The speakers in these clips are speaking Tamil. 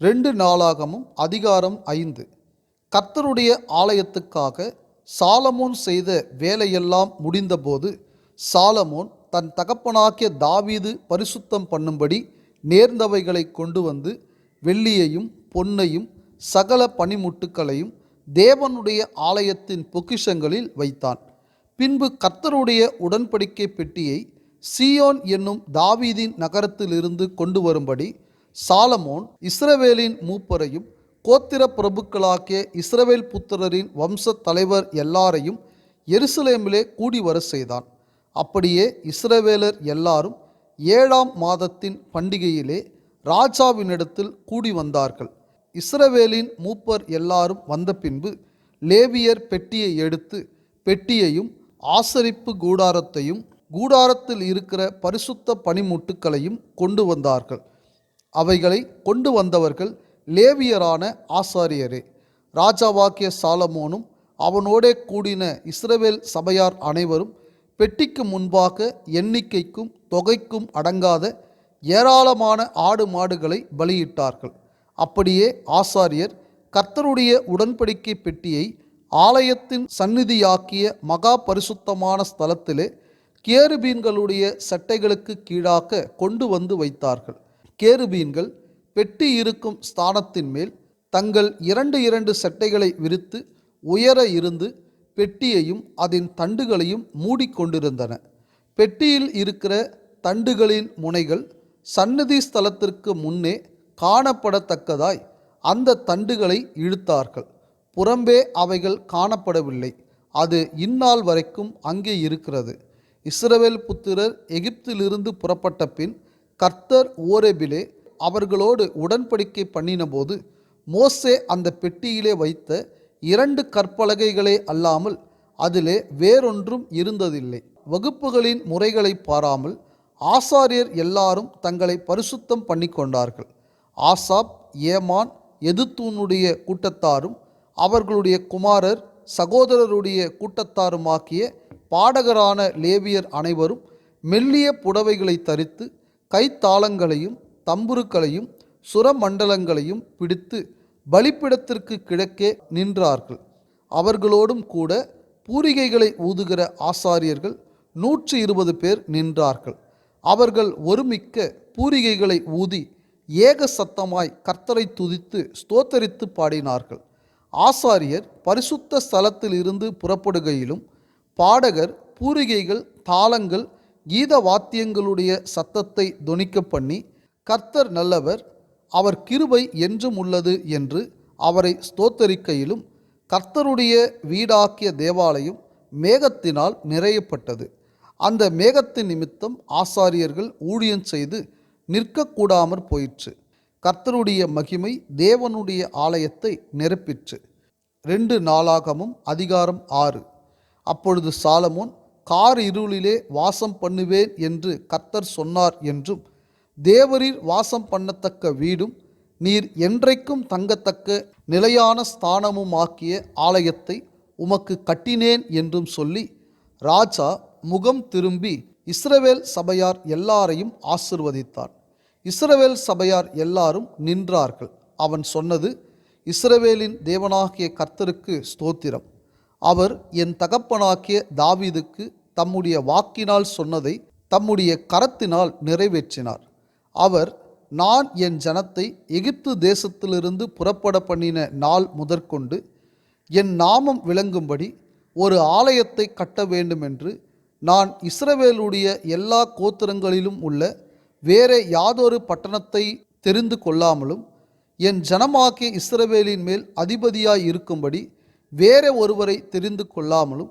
ரெண்டு நாளாகமும் அதிகாரம் ஐந்து. கர்த்தருடைய ஆலயத்துக்காக சாலமோன் செய்த வேலையெல்லாம் முடிந்தபோது சாலமோன் தன் தகப்பனாகிய தாவீது பரிசுத்தம் பண்ணும்படி நேர்ந்தவைகளை கொண்டு வந்து வெள்ளியையும் பொன்னையும் சகல பனிமுட்டுக்களையும் தேவனுடைய ஆலயத்தின் பொக்கிஷங்களில் வைத்தான். பின்பு கர்த்தருடைய உடன்படிக்கை பெட்டியை சீயோன் என்னும் தாவீதின் நகரத்திலிருந்து கொண்டு வரும்படி சாலமோன் இஸ்ரவேலின் மூப்பரையும் கோத்திர பிரபுக்களாகிய இஸ்ரவேல் புத்திரரின் வம்ச தலைவர் எல்லாரையும் எருசலேமிலே கூடி வர செய்தான். அப்படியே இஸ்ரவேலர் எல்லாரும் ஏழாம் மாதத்தின் பண்டிகையிலே ராஜாவினிடத்தில் கூடி வந்தார்கள். இஸ்ரவேலின் மூப்பர் எல்லாரும் வந்த பின்பு லேவியர் பெட்டியை எடுத்து பெட்டியையும் ஆசரிப்பு கூடாரத்தையும் கூடாரத்தில் இருக்கிற பரிசுத்த பனிமுட்டுக்களையும் கொண்டு வந்தார்கள். அவைகளை கொண்டு வந்தவர்கள் லேவியரான ஆசாரியரே. ராஜாவாக்கிய சாலமோனும் அவனோடே கூடின இஸ்ரவேல் சபையார் அனைவரும் பெட்டிக்கு முன்பாக எண்ணிக்கைக்கும் தொகைக்கும் அடங்காத ஏராளமான ஆடு மாடுகளை பலியிட்டார்கள். அப்படியே ஆசாரியர் கர்த்தருடைய உடன்படிக்கை பெட்டியை ஆலயத்தின் சந்நிதியாக்கிய மகா பரிசுத்தமான ஸ்தலத்திலே கேருபீன்களுடைய சட்டைகளுக்கு கீழாக கொண்டு வந்து வைத்தார்கள். கேருபீன்கள் பெட்டி இருக்கும் ஸ்தானத்தின் மேல் தங்கள் இரண்டு இரண்டு சட்டைகளை விரித்து உயர இருந்து பெட்டியையும் அதன் தண்டுகளையும் மூடிக்கொண்டிருந்தன. பெட்டியில் இருக்கிற தண்டுகளின் முனைகள் சந்நிதி ஸ்தலத்திற்கு முன்னே காணப்படத்தக்கதாய் அந்த தண்டுகளை இழுத்தார்கள். புறம்பே அவைகள் காணப்படவில்லை. அது இந்நாள் வரைக்கும் அங்கே இருக்கிறது. இஸ்ரவேல் புத்திரர் எகிப்திலிருந்து புறப்பட்ட பின் கர்த்தர் ஓரேபிலே அவர்களோடு உடன்படிக்கை பண்ணினபோது மோசே அந்த பெட்டியிலே வைத்த இரண்டு கற்பலகைகளே அல்லாமல் அதிலே வேறொன்றும் இருந்ததில்லை. வகுப்புகளின் முறைகளை பாராமல் ஆசாரியர் எல்லாரும் தங்களை பரிசுத்தம் பண்ணி கொண்டார்கள் ஆசாப் ஏமான் எதுத்தூனுடைய கூட்டத்தாரும் அவர்களுடைய குமாரர் சகோதரருடைய கூட்டத்தாருமாக்கிய பாடகரான லேவியர் அனைவரும் மெல்லிய புடவைகளை தரித்து கைத்தாளங்களையும் தம்புருக்களையும் சுரமண்டலங்களையும் பிடித்து பலிப்பிடத்திற்கு கிழக்கே நின்றார்கள். அவர்களோடும் கூட பூரிகைகளை ஊதுகிற ஆசாரியர்கள் நூற்றி இருபது பேர் நின்றார்கள். அவர்கள் ஒருமிக்க பூரிகைகளை ஊதி ஏக சத்தமாய் கர்த்தரை துதித்து ஸ்தோத்தரித்து பாடினார்கள். ஆசாரியர் பரிசுத்த ஸ்தலத்திலிருந்து புறப்படுகையிலும் பாடகர் பூரிகைகள் தாளங்கள் கீத வாத்தியங்களுடைய சத்தத்தை தொனிக்க பண்ணி கர்த்தர் நல்லவர் அவர் கிருபை என்றும் உள்ளது என்று அவரை ஸ்தோத்தரிக்கையிலும் கர்த்தருடைய வீடாக்கிய தேவாலயம் மேகத்தினால் நிறையப்பட்டது. அந்த மேகத்தின் நிமித்தம் ஆசாரியர்கள் ஊழியம் செய்து நிற்கக்கூடாமற் போயிற்று. கர்த்தருடைய மகிமை தேவனுடைய ஆலயத்தை நிரப்பிற்று. ரெண்டு நாளாகமும் அதிகாரம் ஆறு. அப்பொழுது சாலமோன் கார் இருளிலே வாசம் பண்ணுவேன் என்று கர்த்தர் சொன்னார் என்றும் தேவரீர் வாசம் பண்ணத்தக்க வீடும் நீர் என்றைக்கும் தங்கத்தக்க நிலையான ஸ்தானமுமாக்கிய ஆலயத்தை உமக்கு கட்டினேன் என்றும் சொல்லி ராஜா முகம் திரும்பி இஸ்ரவேல் சபையார் எல்லாரையும் ஆசிர்வதித்தான் இஸ்ரவேல் சபையார் எல்லாரும் நின்றார்கள். அவன் சொன்னது இஸ்ரவேலின் தேவனாகிய கர்த்தருக்கு ஸ்தோத்திரம். அவர் என் தகப்பனாக்கிய தாவீதுக்கு தம்முடைய வாக்கினால் சொன்னதை தம்முடைய கரத்தினால் நிறைவேற்றினார். அவர் நான் என் ஜனத்தை எகிப்து தேசத்திலிருந்து புறப்பட பண்ணின நாள் முதற்கொண்டு என் நாமம் விளங்கும்படி ஒரு ஆலயத்தை கட்ட வேண்டுமென்று நான் இஸ்ரவேலுடைய எல்லா கோத்திரங்களிலும் உள்ள வேறே யாதொரு பட்டணத்தை தெரிந்து கொள்ளாமலும் என் ஜனமாக்கிய இஸ்ரவேலின் மேல் அதிபதியாய் இருக்கும்படி வேற ஒருவரை தெரிந்து கொள்ளாமலும்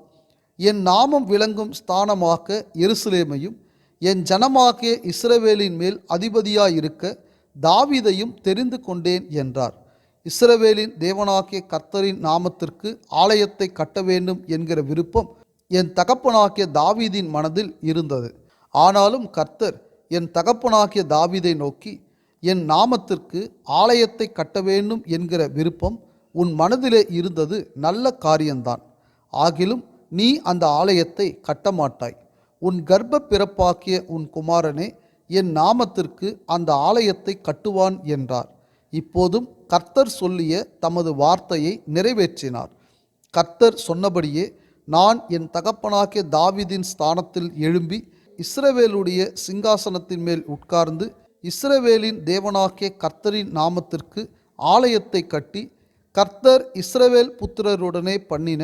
என் நாமம் விளங்கும் ஸ்தானமாக்க எருசலேமையும் என் ஜனமாகிய இஸ்ரவேலின் மேல் அதிபதியாயிருக்க தாவீதையும் தெரிந்து கொண்டேன் என்றார். இஸ்ரவேலின் தேவனாகிய கர்த்தரின் நாமத்திற்கு ஆலயத்தை கட்ட வேண்டும் என்கிற விருப்பம் என் தகப்பனாகிய தாவீதின் மனதில் இருந்தது. ஆனாலும் கர்த்தர் என் தகப்பனாகிய தாவீதை நோக்கி என் நாமத்திற்கு ஆலயத்தை கட்ட வேண்டும் என்கிற விருப்பம் உன் மனதிலே இருந்தது நல்ல காரியம்தான் ஆகிலும் நீ அந்த ஆலயத்தை கட்டமாட்டாய். உன் கர்ப்ப பிறப்பாக்கிய உன் குமாரனே என் நாமத்திற்கு அந்த ஆலயத்தை கட்டுவான் என்றார். இப்போதும் கர்த்தர் சொல்லிய தமது வார்த்தையை நிறைவேற்றினார். கர்த்தர் சொன்னபடியே நான் என் தகப்பனாகிய தாவிதின் ஸ்தானத்தில் எழும்பி இஸ்ரவேலுடைய சிங்காசனத்தின் மேல் உட்கார்ந்து இஸ்ரவேலின் தேவனாகிய கர்த்தரின் நாமத்திற்கு ஆலயத்தை கட்டி கர்த்தர் இஸ்ரவேல் புத்திரருடனே பண்ணின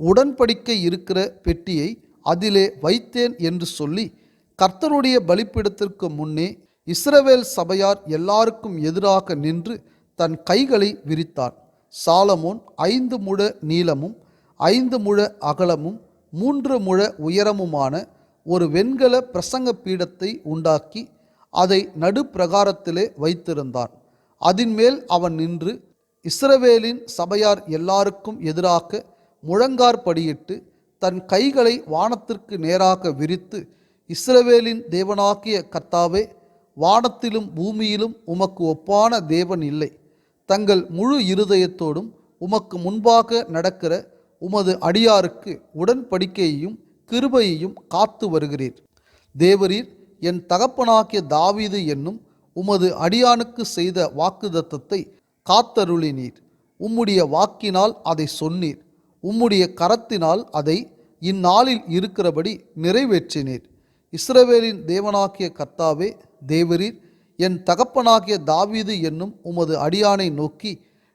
உடன்படிக்கை இருக்கிற பெட்டியை அதிலே வைத்தேன் என்று சொல்லி கர்த்தருடைய பலிப்பிடத்திற்கு முன்னே இஸ்ரவேல் சபையார் எல்லாருக்கும் எதிராக நின்று தன் கைகளை விரித்தான். சாலமோன் ஐந்து முழ நீளமும் ஐந்து முழ அகலமும் மூன்று முழ உயரமுமான ஒரு வெண்கல பிரசங்க பீடத்தை உண்டாக்கி அதை நடுப்பிரகாரத்திலே வைத்திருந்தான். அதின்மேல் அவன் நின்று இஸ்ரவேலின் சபையார் எல்லாருக்கும் எதிராக முழங்கார்படியிட்டு தன் கைகளை வானத்திற்கு நேராக விரித்து இஸ்ரவேலின் தேவனாகிய கர்த்தாவே வானத்திலும் பூமியிலும் உமக்கு ஒப்பான தேவன் இல்லை. தங்கள் முழு இருதயத்தோடும் உமக்கு முன்பாக நடக்கிற உமது அடியாருக்கு உடன்படிக்கையையும் கிருபையையும் காத்து வருகிறீர். தேவரீர் என் தகப்பனாகிய தாவீது என்னும் உமது அடியானுக்கு செய்த வாக்குதத்தத்தை காத்தருளினீர். உம்முடைய வாக்கினால் அதை சொன்னீர். உம்முடைய கரத்தினால் அதை இந்நாளில் இருக்கிறபடி நிறைவேற்றினீர். இஸ்ரவேலின் தேவனாகிய கர்த்தாவே தேவரீர் என் தகப்பனாகிய தாவீது என்னும் உமது அடியானை நோக்கி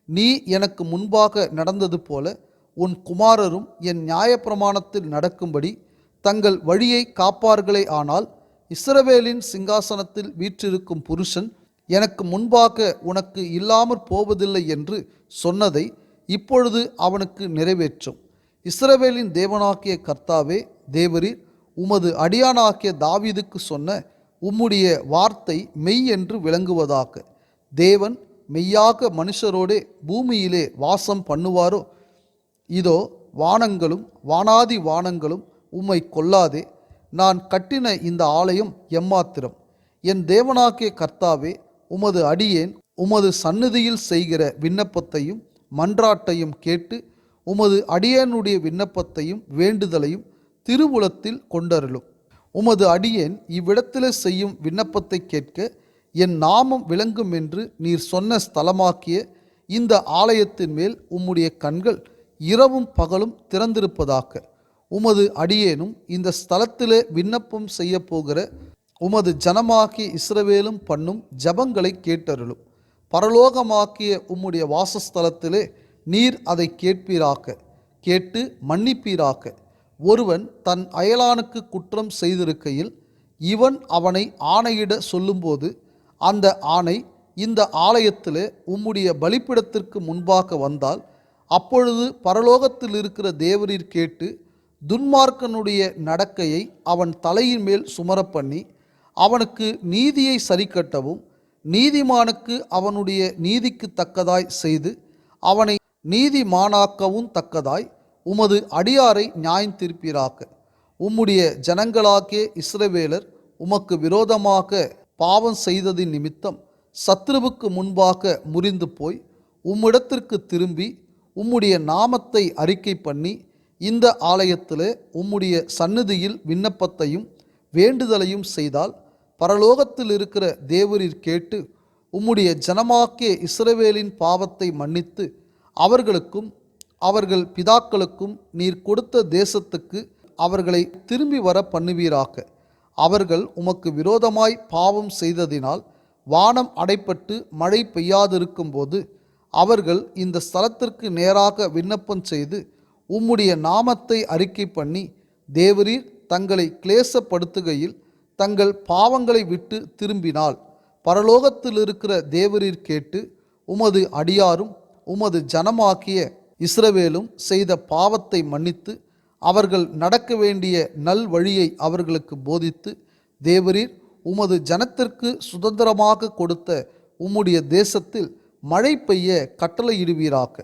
நீ எனக்கு முன்பாக நடந்தது போல உன் குமாரரும் என் நியாயப்பிரமாணத்தில் நடக்கும்படி தங்கள் வழியை காப்பார்களே ஆனால் இஸ்ரவேலின் சிங்காசனத்தில் வீற்றிருக்கும் புருஷன் எனக்கு முன்பாக உனக்கு இல்லாமற் போவதில்லை என்று சொன்னதை இப்பொழுது அவனுக்கு நிறைவேற்றும். இஸ்ரவேலின் தேவனாகிய கர்த்தாவே தேவரீர் உமது அடியானாகிய தாவீதுக்கு சொன்ன உம்முடைய வார்த்தை மெய் என்று விளங்குவதாக. தேவன் மெய்யாக மனுஷரோடே பூமியிலே வாசம் பண்ணுவாரோ? இதோ வானங்களும் வானாதி வானங்களும் உம்மை கொல்லாதே. நான் கட்டின இந்த ஆலயம் எம்மாத்திரம்? என் தேவனாகிய கர்த்தாவே உமது அடியேன் உமது சந்நிதியில் செய்கிற விண்ணப்பத்தையும் மன்றாட்டையும் கேட்டு உமது அடியேனுடைய விண்ணப்பத்தையும் வேண்டுதலையும் திருவுளத்தில் கொண்டருளும். உமது அடியேன் இவ்விடத்தில் செய்யும் விண்ணப்பத்தை கேட்க என் நாமம் விளங்கும் என்று நீர் சொன்ன ஸ்தலமாக்கிய இந்த ஆலயத்தின் மேல் உம்முடைய கண்கள் இரவும் பகலும் திறந்திருப்பதாக. உமது அடியேனும் இந்த ஸ்தலத்திலே விண்ணப்பம் செய்ய போகிற உமது ஜனமாகிய இஸ்ரவேலும் பண்ணும் ஜபங்களை கேட்டருளும். பரலோகமாக்கிய உம்முடைய வாசஸ்தலத்திலே நீர் அதை கேட்பீராக்க கேட்டு மன்னிப்பீராக்க ஒருவன் தன் அயலானுக்கு குற்றம் செய்திருக்கையில் இவன் அவனை ஆணையிட சொல்லும்போது அந்த ஆணை இந்த ஆலயத்திலே உம்முடைய பலிப்பிடத்திற்கு முன்பாக வந்தால் அப்பொழுது பரலோகத்தில் இருக்கிற தேவரீர் கேட்டு துன்மார்க்கனுடைய நடக்கையை அவன் தலையின் மேல் சுமரப் பண்ணி அவனுக்கு நீதியை சரிக்கட்டவும் நீதிமானுக்கு அவனுடைய நீதிக்கு தக்கதாய் செய்து அவனை நீதிமானாக்கவும் தக்கதாய் உமது அடியாரை நியாயம் உம்முடைய ஜனங்களாகிய இஸ்ரவேலர் உமக்கு விரோதமாக பாவம் செய்ததின் நிமித்தம் சத்ருவுக்கு முன்பாக முறிந்து போய் உம்மிடத்திற்கு திரும்பி உம்முடைய நாமத்தை அறிக்கை பண்ணி இந்த ஆலயத்திலே உம்முடைய சந்நிதியில் விண்ணப்பத்தையும் வேண்டுதலையும் செய்தால் பரலோகத்தில் இருக்கிற தேவரீர் கேட்டு உம்முடைய ஜனமாக்கிய இஸ்ரவேலின் பாவத்தை மன்னித்து அவர்களுக்கும் அவர்கள் பிதாக்களுக்கும் நீர் கொடுத்த தேசத்துக்கு அவர்களை திரும்பி வர பண்ணுவீராக. அவர்கள் உமக்கு விரோதமாய் பாவம் செய்ததினால் வானம் அடைப்பட்டு மழை பெய்யாதிருக்கும்போது அவர்கள் இந்த ஸ்தலத்திற்கு நேராக விண்ணப்பம் செய்து உம்முடைய நாமத்தை அறிக்கை பண்ணி தேவரீர் தங்களை கிளேசப்படுத்துகையில் தங்கள் பாவங்களை விட்டு திரும்பினால் பரலோகத்தில் இருக்கிற தேவரீர் கேட்டு உமது அடியாரும் உமது ஜனமாக்கிய இஸ்ரவேலும் செய்த பாவத்தை மன்னித்து அவர்கள் நடக்க வேண்டிய நல் வழியை அவர்களுக்கு போதித்து தேவரீர் உமது ஜனத்திற்கு சுதந்திரமாக கொடுத்த உம்முடைய தேசத்தில் மழை பெய்ய கட்டளையிடுவீராக.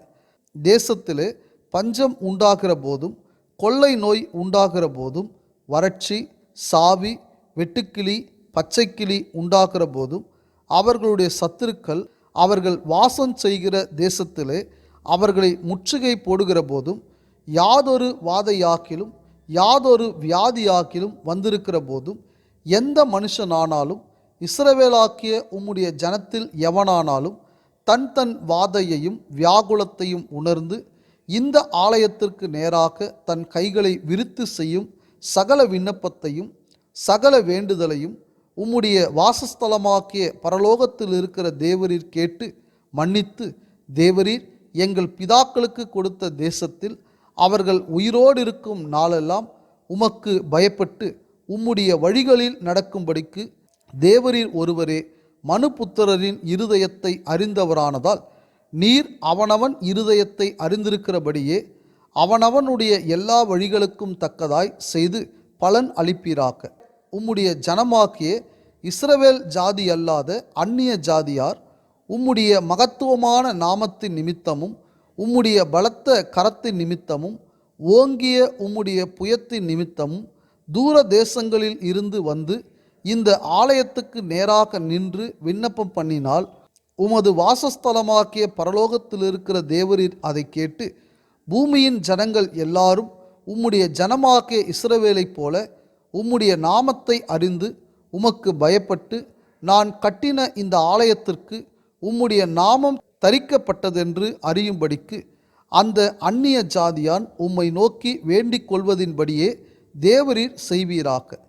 தேசத்திலே பஞ்சம் உண்டாகிற போதும் கொள்ளை நோய் உண்டாகிற போதும் வறட்சி சாவி வெட்டுக்கிளி பச்சைக்கிளி உண்டாகிற போதும் அவர்களுடைய சத்துருக்கள் அவர்கள் வாசம் செய்கிற தேசத்திலே அவர்களை முற்றுகை போடுகிற போதும் யாதொரு வாதையாக்கிலும் யாதொரு வியாதியாக்கிலும் வந்திருக்கிற போதும் எந்த மனுஷனானாலும் இஸ்ரவேலாக்கிய உம்முடைய ஜனத்தில் எவனானாலும் தன் தன் வாதையையும் வியாகுலத்தையும் உணர்ந்து இந்த ஆலயத்திற்கு நேராக தன் கைகளை விரித்து செய்யும் சகல விண்ணப்பத்தையும் சகல வேண்டுதலையும் உம்முடைய வாசஸ்தலமாக்கிய பரலோகத்தில் இருக்கிற தேவரீர் கேட்டு மன்னித்து தேவரீர் எங்கள் பிதாக்களுக்கு கொடுத்த தேசத்தில் அவர்கள் உயிரோடு இருக்கும் நாளெல்லாம் உமக்கு பயப்பட்டு உம்முடைய வழிகளில் நடக்கும்படிக்கு தேவரீர் ஒருவரே மனுபுத்திரரின் இருதயத்தை அறிந்தவரானதால் நீர் அவனவன் இருதயத்தை அறிந்திருக்கிறபடியே அவனவனுடைய எல்லா வழிகளுக்கும் தக்கதாய் செய்து பலன் அளிப்பீராக. உம்முடைய ஜனமாக்கிய இஸ்ரவேல் ஜாதி அல்லாத அந்நிய ஜாதியார் உம்முடைய மகத்துவமான நாமத்தின் நிமித்தமும் உம்முடைய பலத்த கரத்தின் நிமித்தமும் ஓங்கிய உம்முடைய புயத்தின் நிமித்தமும் தூர தேசங்களில் இருந்து வந்து இந்த ஆலயத்துக்கு நேராக நின்று விண்ணப்பம் பண்ணினால் உமது வாசஸ்தலமாக்கிய பரலோகத்தில் இருக்கிற தேவரீர் அதை கேட்டு பூமியின் ஜனங்கள் எல்லாரும் உம்முடைய ஜனமாக்கிய இஸ்ரவேலைப் போல உம்முடைய நாமத்தை அறிந்து உமக்கு பயப்பட்டு நான் கட்டின இந்த ஆலயத்திற்கு உம்முடைய நாமம் தரிக்கப்பட்டதென்று அறியும்படிக்கு அந்த அந்நிய ஜாதியான் உம்மை நோக்கி வேண்டிக் கொள்வதின்படியே தேவரீர் செய்வீராக.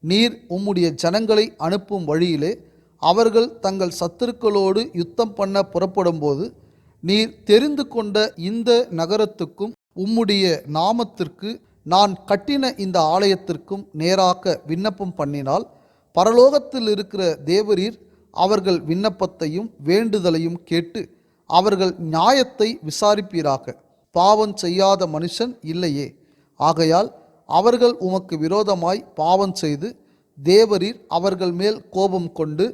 நீர் உம்முடைய ஜனங்களை அனுப்பும் வழியிலே அவர்கள் தங்கள் சத்துருக்களோடு யுத்தம் பண்ண புறப்படும்போது நீர் தெரிந்து கொண்ட இந்த நகரத்துக்கும் உம்முடைய நாமத்திற்கு நான் கட்டின இந்த ஆலயத்திற்கும் நேராக விண்ணப்பம் பண்ணினால் பரலோகத்தில் இருக்கிற தேவரீர் அவர்கள் விண்ணப்பத்தையும் வேண்டுதலையும் கேட்டு அவர்கள் நியாயத்தை விசாரிப்பீராக. பாவம் செய்யாத மனுஷன் இல்லையே. ஆகையால் அவர்கள் உமக்கு விரோதமாய் பாவம் செய்து தேவரீர் அவர்கள் மேல் கோபம் கொண்டு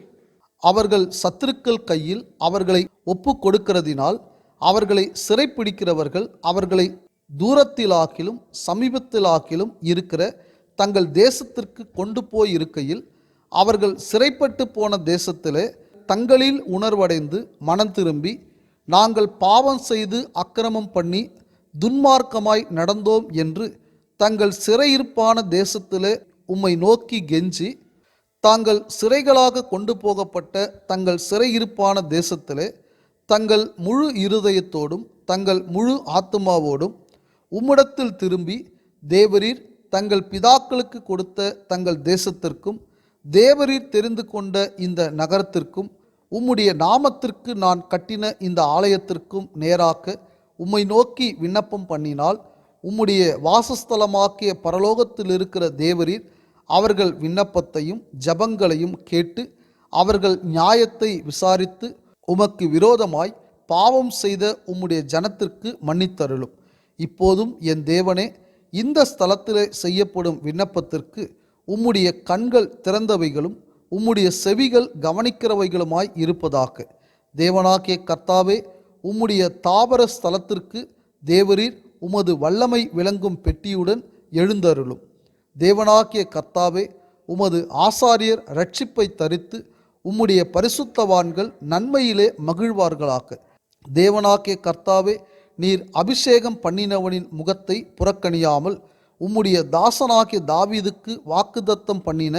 அவர்கள் சத்துருக்கள் கையில் அவர்களை ஒப்பு கொடுக்கிறதினால் அவர்களை சிறைப்பிடிக்கிறவர்கள் அவர்களை தூரத்திலாக்கிலும் சமீபத்திலாக்கிலும் இருக்கிற தங்கள் தேசத்திற்கு கொண்டு போய் இருக்கையில் அவர்கள் சிறைப்பட்டு போன தேசத்திலே தங்களில் உணர்வடைந்து மனம் திரும்பி நாங்கள் பாவம் செய்து அக்கிரமம் பண்ணி துன்மார்க்கமாய் நடந்தோம் என்று தங்கள் சிறையிருப்பான தேசத்திலே உம்மை நோக்கி கெஞ்சி தாங்கள் சிறைகளாக கொண்டு போகப்பட்ட தங்கள் சிறையிருப்பான தேசத்திலே தங்கள் முழு இருதயத்தோடும் தங்கள் முழு ஆத்துமாவோடும் உம்மிடத்தில் திரும்பி தேவரீர் தங்கள் பிதாக்களுக்கு கொடுத்த தங்கள் தேசத்திற்கும் தேவரீர் தெரிந்து கொண்ட இந்த நகரத்திற்கும் உம்முடைய நாமத்திற்கு நான் கட்டின இந்த ஆலயத்திற்கும் நேராக உம்மை நோக்கி விண்ணப்பம் பண்ணினால் உம்முடைய வாசஸ்தலமாக்கிய பரலோகத்தில் இருக்கிற தேவரீர் அவர்கள் விண்ணப்பத்தையும் ஜபங்களையும் கேட்டு அவர்கள் நியாயத்தை விசாரித்து உமக்கு விரோதமாய் பாவம் செய்த உம்முடைய ஜனத்திற்கு மன்னித்தருளும். இப்போதும் என் தேவனே இந்த ஸ்தலத்திலே செய்யப்படும் விண்ணப்பத்திற்கு உம்முடைய கண்கள் திறந்தவைகளும் உம்முடைய செவிகள் கவனிக்கிறவைகளுமாய் இருப்பதாக. தேவனாகிய கர்த்தாவே உம்முடைய தாவர ஸ்தலத்திற்கு தேவரீர் உமது வல்லமை விளங்கும் பெட்டியுடன் எழுந்தருளும். தேவனாகிய கர்த்தாவே உமது ஆசாரியர் ரட்சிப்பை தரித்து உம்முடைய பரிசுத்தவான்கள் நன்மையிலே மகிழ்வார்களாக. தேவனாகிய கர்த்தாவே நீர் அபிஷேகம் பண்ணினவனின் முகத்தை புறக்கணியாமல் உம்முடைய தாசனாகிய தாவீதுக்கு வாக்குதத்தம் பண்ணின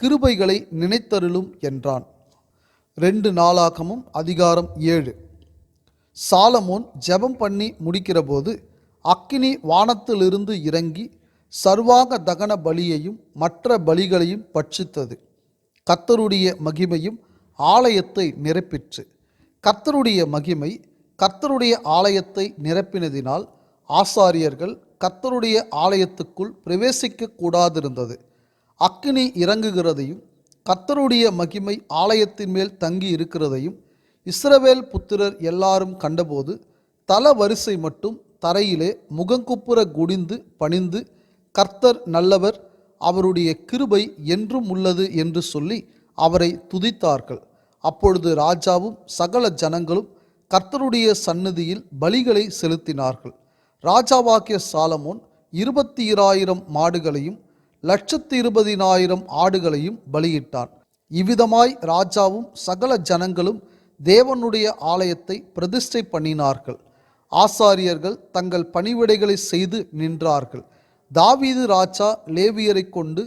கிருபைகளை நினைத்தருளும் என்றான். ரெண்டு நாளாகமும் அதிகாரம் ஏழு. சாலமோன் ஜெபம் பண்ணி முடிக்கிறபோது அக்கினி வானத்திலிருந்து இறங்கி சர்வாங்க தகன பலியையும் மற்ற பலிகளையும் பட்சித்தது. கத்தருடைய மகிமையும் ஆலயத்தை நிரப்பிற்று. கத்தருடைய மகிமை கர்த்தருடைய ஆலயத்தை நிரப்பினதினால் ஆசாரியர்கள் கர்த்தருடைய ஆலயத்துக்குள் பிரவேசிக்க கூடாதிருந்தது. அக்கினி இறங்குகிறதையும் கர்த்தருடைய மகிமை ஆலயத்தின் மேல் தங்கி இருக்கிறதையும் இஸ்ரவேல் புத்திரர் எல்லாரும் கண்டபோது தல வரிசை மட்டும் தரையிலே முகங்குப்புற குடிந்து பணிந்து கர்த்தர் நல்லவர் அவருடைய கிருபை என்றும் உள்ளது என்று சொல்லி அவரை துதித்தார்கள். அப்பொழுது ராஜாவும் சகல ஜனங்களும் கர்த்தருடைய சந்நிதியில் பலிகளை செலுத்தினார்கள். ராஜாவாகிய சாலமோன் இருபத்தி இராயிரம் மாடுகளையும் லட்சத்து இருபதினாயிரம் ஆடுகளையும் பலியிட்டான். இவ்விதமாய் ராஜாவும் சகல ஜனங்களும் தேவனுடைய ஆலயத்தை பிரதிஷ்டை பண்ணினார்கள். ஆசாரியர்கள் தங்கள் பணிவிடைகளை செய்து நின்றார்கள். தாவீது ராஜா லேவியரை கொண்டு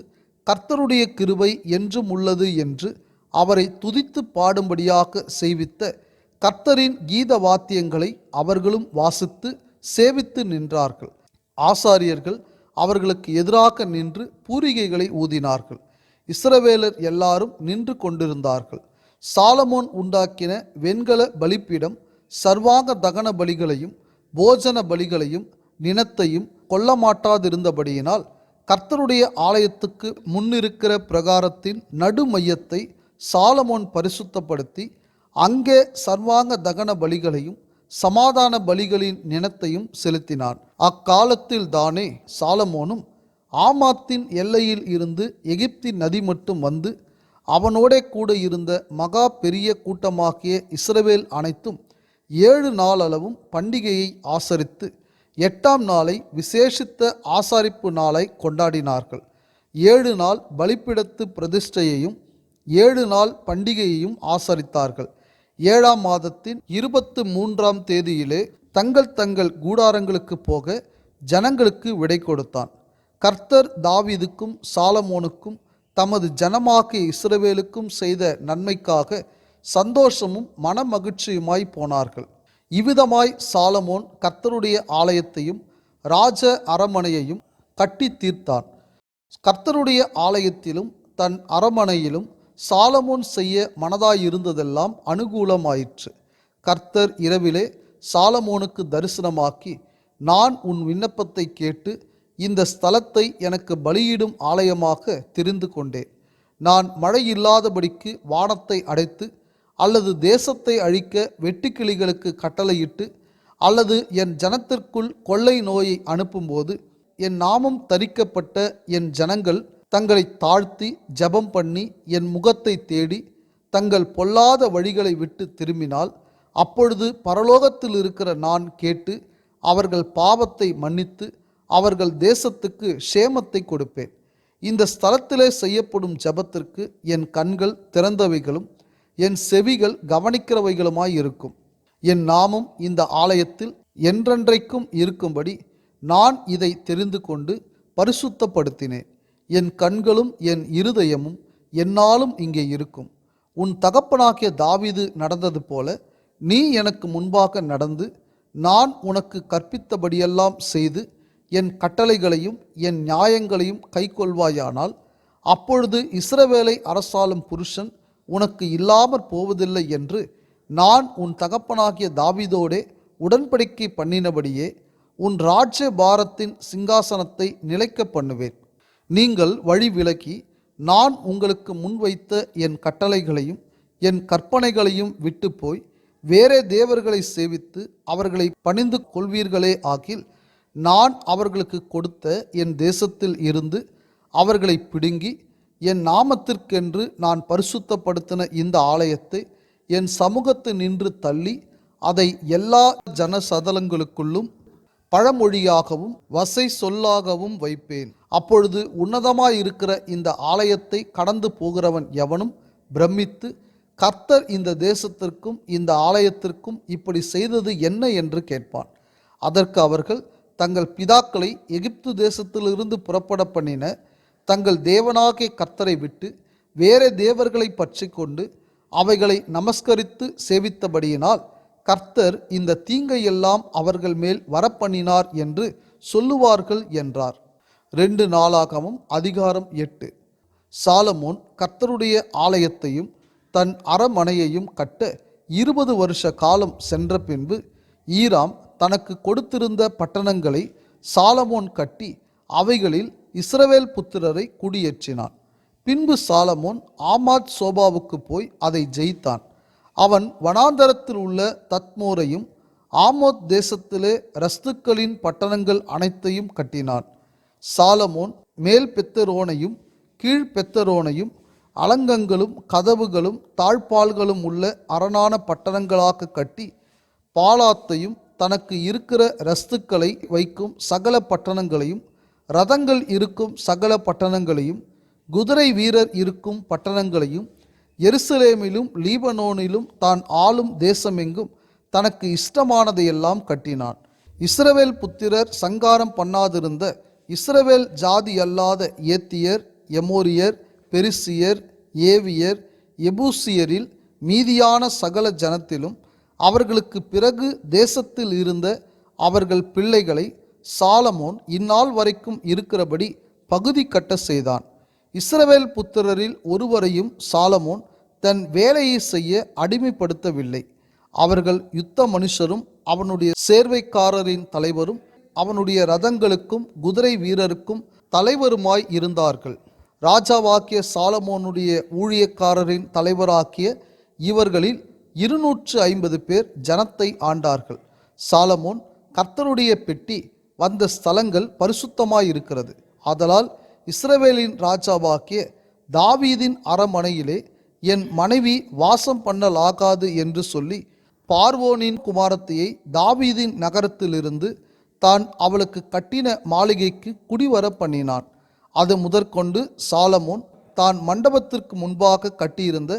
கர்த்தருடைய கிருபை என்றும் உள்ளது என்று அவரை துதித்து பாடும்படியாக செய்வித்த கர்த்தரின் கீத வாத்தியங்களை அவர்களும் வாசித்து சேவித்து நின்றார்கள். ஆசாரியர்கள் அவர்களுக்கு எதிராக நின்று பூரிகைகளை ஊதினார்கள். இஸ்ரவேலர் எல்லாரும் நின்று கொண்டிருந்தார்கள். சாலமோன் உண்டாக்கின வெண்கல பலிப்பீடம் சர்வாங்க தகன பலிகளையும் போஜன பலிகளையும் நினத்தையும் கொல்லமாட்டாதிருந்தபடியினால் கர்த்தருடைய ஆலயத்துக்கு முன்னிருக்கிற பிரகாரத்தின் நடுமையத்தை சாலமோன் பரிசுத்தப்படுத்தி அங்கே சர்வாங்க தகன பலிகளையும் சமாதான பலிகளின் நினத்தையும் செலுத்தினான். அக்காலத்தில் தானே சாலமோனும் ஆமாத்தின் எல்லையில் இருந்து எகிப்தின் நதி மட்டும் வந்து அவனோடே கூட இருந்த மகா பெரிய கூட்டமாகிய இஸ்ரவேல் அனைத்தும் ஏழு நாளளவும் பண்டிகையை ஆசரித்து எட்டாம் நாளை விசேஷித்த ஆசாரிப்பு நாளை கொண்டாடினார்கள். ஏழு நாள் பலிப்பிடத்து பிரதிஷ்டையையும் ஏழு நாள் பண்டிகையையும் ஆசரித்தார்கள். ஏழாம் மாதத்தின் இருபத்து மூன்றாம் தேதியிலே தங்கள் தங்கள் கூடாரங்களுக்கு போக ஜனங்களுக்கு விடை கொடுத்தான். கர்த்தர் தாவிதுக்கும் சாலமோனுக்கும் தமது ஜனமாகிய இஸ்ரவேலுக்கும் செய்த நன்மைக்காக சந்தோஷமும் மனமகிழ்ச்சியுமாய் போனார்கள். இவ்விதமாய் சாலமோன் கர்த்தருடைய ஆலயத்தையும் ராஜ அரமனையையும் கட்டி தீர்த்தான். கர்த்தருடைய ஆலயத்திலும் தன் அரமனையிலும் சாலமோன் செய்ய மனதாயிருந்ததெல்லாம் அனுகூலமாயிற்று. கர்த்தர் இரவிலே சாலமோனுக்கு தரிசனமாக்கி நான் உன் விண்ணப்பத்தை கேட்டு இந்த ஸ்தலத்தை எனக்கு பலியிடும் ஆலயமாக தெரிந்து கொண்டேன். நான் மழை இல்லாதபடிக்கு வானத்தை அடைத்து அல்லது தேசத்தை அழிக்க வெட்டுக்கிளிகளுக்கு கட்டளையிட்டு அல்லது என் ஜனத்திற்குள் கொள்ளை நோயை அனுப்பும்போது என் நாமம் தரிக்கப்பட்ட என் ஜனங்கள் தங்களை தாழ்த்தி ஜெபம் பண்ணி என் முகத்தை தேடி தங்கள் பொல்லாத வழிகளை விட்டு திரும்பினால் அப்பொழுது பரலோகத்தில் இருக்கிற நான் கேட்டு அவர்கள் பாவத்தை மன்னித்து அவர்கள் தேசத்துக்கு சேமத்தை கொடுப்பேன். இந்த ஸ்தலத்திலே செய்யப்படும் ஜெபத்திற்கு என் கண்கள் திறந்தவைகளும் என் செவிகள் கவனிக்கிறவைகளுமாய் இருக்கும். என் நாமும் இந்த ஆலயத்தில் என்றென்றைக்கும் இருக்கும்படி நான் இதை தெரிந்து கொண்டு பரிசுத்தப்படுத்தினேன். என் கண்களும் என் இருதயமும் என்னாலும் இங்கே இருக்கும். உன் தகப்பனாகிய தாவிது நடந்தது போல நீ எனக்கு முன்பாக நடந்து நான் உனக்கு கற்பித்தபடியெல்லாம் செய்து என் கட்டளைகளையும் என் நியாயங்களையும் கைக்கொள்வாயானால் அப்பொழுது இஸ்ரவேலை அரசாளும் புருஷன் உனக்கு இல்லாமற் போவதில்லை என்று நான் உன் தகப்பனாகிய தாவிதோடே உடன்படிக்கை பண்ணினபடியே உன் ராஜ்ய பாரத்தின் சிங்காசனத்தை நிலைக்க பண்ணுவேன். நீங்கள் வழி விலக்கி நான் உங்களுக்கு முன்வைத்த என் கட்டளைகளையும் என் கற்பனைகளையும் விட்டு போய் வேறே தேவர்களை சேவித்து அவர்களை பணிந்து கொள்வீர்களே ஆகில் நான் அவர்களுக்கு கொடுத்த என் தேசத்தில் இருந்து அவர்களை பிடுங்கி என் நாமத்திற்கென்று நான் பரிசுத்தப்படுத்தின இந்த ஆலயத்தை என் சமூகத்து நின்று தள்ளி அதை எல்லா ஜனசதலங்களுக்குள்ளும் பழமொழியாகவும் வசை சொல்லாகவும் வைப்பேன். அப்பொழுது உன்னதமாயிருக்கிற இந்த ஆலயத்தை கடந்து போகிறவன் எவனும் பிரமித்து கர்த்தர் இந்த தேசத்திற்கும் இந்த ஆலயத்திற்கும் இப்படி செய்தது என்ன என்று கேட்பான். அதற்கு அவர்கள் தங்கள் பிதாக்களை எகிப்து தேசத்திலிருந்து புறப்பட பண்ணின தங்கள் தேவனாகிய கர்த்தரை விட்டு வேறே தேவர்களை பற்றி கொண்டு அவைகளை நமஸ்கரித்து சேவித்தபடியினால் கர்த்தர் இந்த தீங்கையெல்லாம் அவர்கள் மேல் வரப்பண்ணினார் என்று சொல்லுவார்கள் என்றார். ரெண்டு நாளாகவும் அதிகாரம் எட்டு. சாலமோன் கர்த்தருடைய ஆலயத்தையும் தன் அரமனையையும் கட்ட இருபது வருஷ காலம் சென்ற பின்பு ஈராம் தனக்கு கொடுத்திருந்த பட்டணங்களை சாலமோன் கட்டி அவைகளில் இஸ்ரவேல் புத்திரரை குடியேற்றினான். பின்பு சாலமோன் ஆமாத் சோபாவுக்கு போய் அதை ஜெயித்தான். அவன் வனாந்தரத்தில் உள்ள தத்மோரையும் ஆமோத் தேசத்திலே ரஸ்துக்களின் பட்டணங்கள் அனைத்தையும் கட்டினான். சாலமோன் மேல் பெத்தரோனையும் கீழ் பெத்தரோனையும் அலங்கங்களும் கதவுகளும் தாழ்பால்களும் உள்ள அரணான பட்டணங்களாக கட்டி பாலாத்தையும் தனக்கு இருக்கிற ரஸ்துக்களை வைக்கும் சகல பட்டணங்களையும் ரதங்கள் இருக்கும் சகல பட்டணங்களையும் குதிரை வீரர் இருக்கும் பட்டணங்களையும் எருசலேமிலும் லீபனோனிலும் தான் ஆளும் தேசமெங்கும் தனக்கு இஷ்டமானதையெல்லாம் கட்டினான். இஸ்ரவேல் புத்திரர் சங்காரம் பண்ணாதிருந்த இஸ்ரவேல் ஜாதி அல்லாத ஏத்தியர் எமோரியர் பெரிசியர் ஏவியர் எபூசியரில் மீதியான சகல ஜனத்திலும் அவர்களுக்கு பிறகு தேசத்தில் இருந்த அவர்கள் பிள்ளைகளை சாலமோன் இந்நாள் வரைக்கும் இருக்கிறபடி பகுதி கட்ட செய்தான். இஸ்ரவேல் புத்திரரில் ஒருவரையும் சாலமோன் தன் வேலையை செய்ய அடிமைப்படுத்தவில்லை. அவர்கள் யுத்த மனுஷரும் அவனுடைய சேர்வைக்காரரின் தலைவரும் அவனுடைய ரதங்களுக்கும் குதிரை வீரருக்கும் தலைவருமாய் இருந்தார்கள். ராஜாவாக்கிய சாலமோனுடைய ஊழியக்காரரின் தலைவராக்கிய இவர்களில் இருநூற்று ஐம்பது பேர் ஜனத்தை ஆண்டார்கள். சாலமோன் கர்த்தருடைய பெட்டி வந்த ஸ்தலங்கள் பரிசுத்தமாயிருக்கிறது. ஆதலால் இஸ்ரவேலின் ராஜாவாக்கிய தாவீதின் அரமனையிலே என் மனைவி வாசம் பண்ணலாகாது என்று சொல்லி பார்வோனின் குமாரத்தையை தாவீதின் நகரத்திலிருந்து தான் அவளுக்கு கட்டின மாளிகைக்கு குடிவர பண்ணினான். அது முதற்கொண்டு சாலமோன் தான் மண்டபத்திற்கு முன்பாக கட்டியிருந்த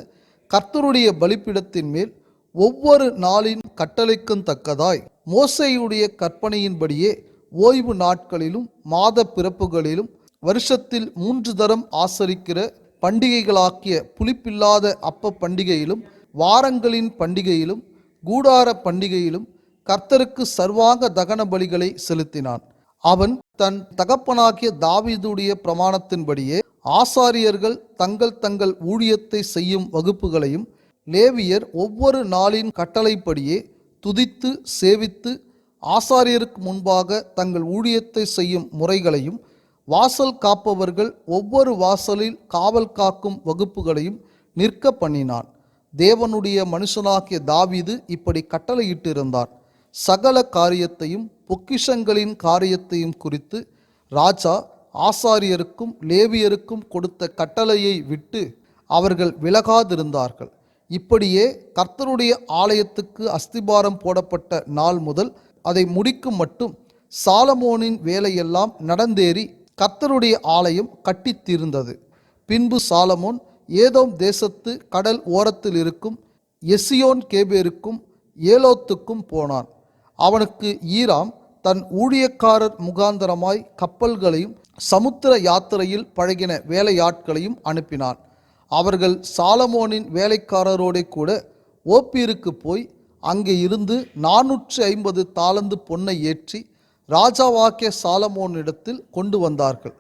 கர்த்தருடைய பலிப்பிடத்தின் மேல் ஒவ்வொரு நாளின் கட்டளைக்கும் தக்கதாய் மோசையுடைய கற்பனையின்படியே ஓய்வு நாட்களிலும் மாத பிறப்புகளிலும் வருஷத்தில் மூன்று தரம் ஆசரிக்கிற பண்டிகைகளாக்கிய புளிப்பில்லாத அப்ப பண்டிகையிலும் வாரங்களின் பண்டிகையிலும் கூடார பண்டிகையிலும் கர்த்தருக்கு சர்வாங்க தகன பலிகளை செலுத்தினான். அவன் தன் தகப்பனாகிய தாவீதுடைய பிரமாணத்தின்படியே ஆசாரியர்கள் தங்கள் தங்கள் ஊழியத்தை செய்யும் வகுப்புகளையும் லேவியர் ஒவ்வொரு நாளின் கட்டளைப்படியே துதித்து சேவித்து ஆசாரியருக்கு முன்பாக தங்கள் ஊழியத்தை செய்யும் முறைகளையும் வாசல் காப்பவர்கள் ஒவ்வொரு வாசலில் காவல் காக்கும் வகுப்புகளையும் நிற்க பண்ணினான். தேவனுடைய மனுஷனாகிய தாவிது இப்படி கட்டளையிட்டிருந்தான் சகல காரியத்தையும் பொக்கிஷங்களின் காரியத்தையும் குறித்து ராஜா ஆசாரியருக்கும் லேவியருக்கும் கொடுத்த கட்டளையை விட்டு அவர்கள் விலகாதிருந்தார்கள். இப்படியே கர்த்தருடைய ஆலயத்துக்கு அஸ்திபாரம் போடப்பட்ட நாள் முதல் அதை முடிக்கும் மட்டும் சாலமோனின் வேலையெல்லாம் நடந்தேறி கர்த்தருடைய ஆலயம் கட்டித்தீர்ந்தது. பின்பு சாலமோன் ஏதோம் தேசத்து கடல் ஓரத்தில் இருக்கும் எசியோன் கேபேருக்கும் ஏலோத்துக்கும் போனான். அவனுக்கு ஈராம் தன் ஊழியக்காரர் முகாந்தரமாய் கப்பல்களையும் சமுத்திர யாத்திரையில் பழகின வேலையாட்களையும் அனுப்பினான். அவர்கள் சாலமோனின் வேலைக்காரரோடே கூட ஓப்பீருக்கு போய் அங்கே இருந்து நானூற்று ஐம்பது தாளந்து பொன்னை ஏற்றி ராஜாவாக்கிய சாலமோனிடத்தில் கொண்டு வந்தார்கள்.